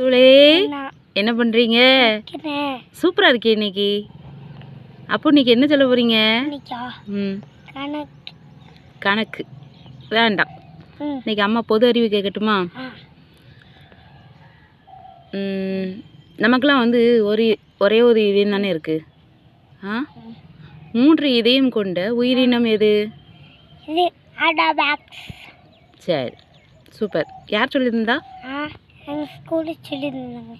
சூளே என்ன? பண்ணுறீங்க சூப்பராக இருக்கே இன்னைக்கு. அப்போ இன்னைக்கு என்ன சொல்ல போகிறீங்க ம். கணக்கு. வேண்டாம். இன்னைக்கு அம்மா பொது அறிவு கேட்கட்டுமா? ஆ. ம், நமக்கெல்லாம் வந்து ஒரு ஒரே ஒரு இதயம் தானே இருக்குது ஆ? மூன்று இதயம் கொண்ட உயிரினம் எது? சரி. சூப்பர். யார் சொல்லியிருந்தா? எங்கள் ஸ்கூலில் சொல்லியிருந்தாங்க.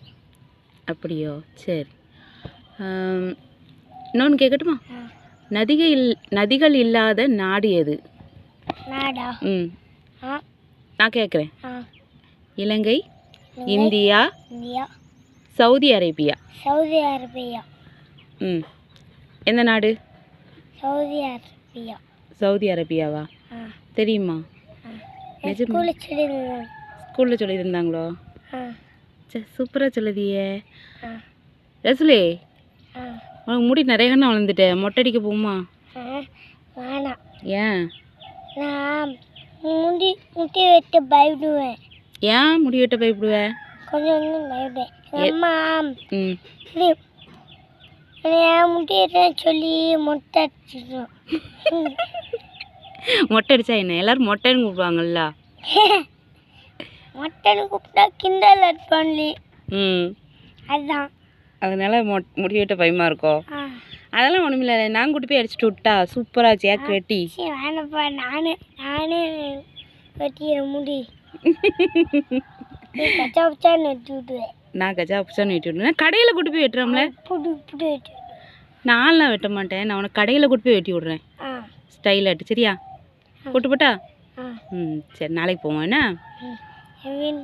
அப்படியோ? சரி. இன்னொன்று கேட்கட்டுமா நதிகள் நதிகள் இல்லாத நாடு எது? நாடா? ம். நான் கேட்குறேன் Ilangai India India. Saudi Arabia. Saudi Arabia. ம். எந்த நாடு? Saudi Arabia. சவுதி அரேபியாவா? தெரியுமா? ஸ்கூலில் சொல்லியிருந்தாங்களோ? ஆ சே சூப்பராக சொல்லுதியே. ரசுலே உனக்கு முடி நிறைய கண்ணா வளர்ந்துட்டேன் மொட்டை அடிக்க போகுமா வேணாம். ஏன்? நான் முடி முட்டி வெட்ட பயப்படுவேன். ஏன் முடி வெட்ட பயப்படுவ? கொஞ்சம் பயப்படுவேன். அம்மா இது என் சொல்லி மொட்டை அடிச்சிடும் மொட்டை அடிச்சா என்ன? எல்லாரும் மொட்டைன்னு கூப்பிடுவாங்கல்ல. மொட்டைன்னு கூப்பிட்டா கிண்டல் அடிப்பான்லே ம். அதுதான். அதனால முடி வெட்ட பயமா இருக்கோ? ஆ. அதெல்லாம் ஒன்றுமில்ல நான் கூட்டி போய் அடிச்சுட்டு விட்டா சூப்பராக ஜேக் வெட்டி. வேணப்பா. நானே நானே வெட்டிடுறேன் முடி. கச்சா பச்சான்னு வெட்டி விட்டுவேன் நான் கஜா புச்சான்னு வெட்டி விடுறேன் கடையில் கூட்டி போய் வெட்டுறோம்ல? புடு புடு வெட்டி விடுவேன். நான்லாம் வெட்ட மாட்டேன். நான் உனக்கு கடையில் கூட்டி போய் வெட்டி விடுறேன். ஆ. ஸ்டைல் ஆட்டு சரியா? கூட்டு போட்டா? ம் சரி நாளைக்கு போவோம். என்ன. என்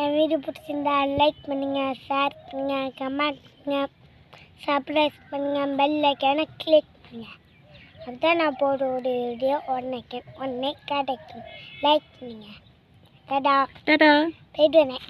என் வீடு பிடிச்சிருந்தா லைக் பண்ணுங்க ஷேர் பண்ணுங்க கமெண்ட் பண்ணுங்க சப்ஸ்கிரைப் பண்ணுங்க பெல் ஐக்கான கிளிக் பண்ணுங்க. அதுதான் நான் போடுற ஒரு வீடியோ உடனே உடனே கிடைக்கும். லைக் பண்ணுங்க. டடா. டாடா. போயிட்டு வரேன்.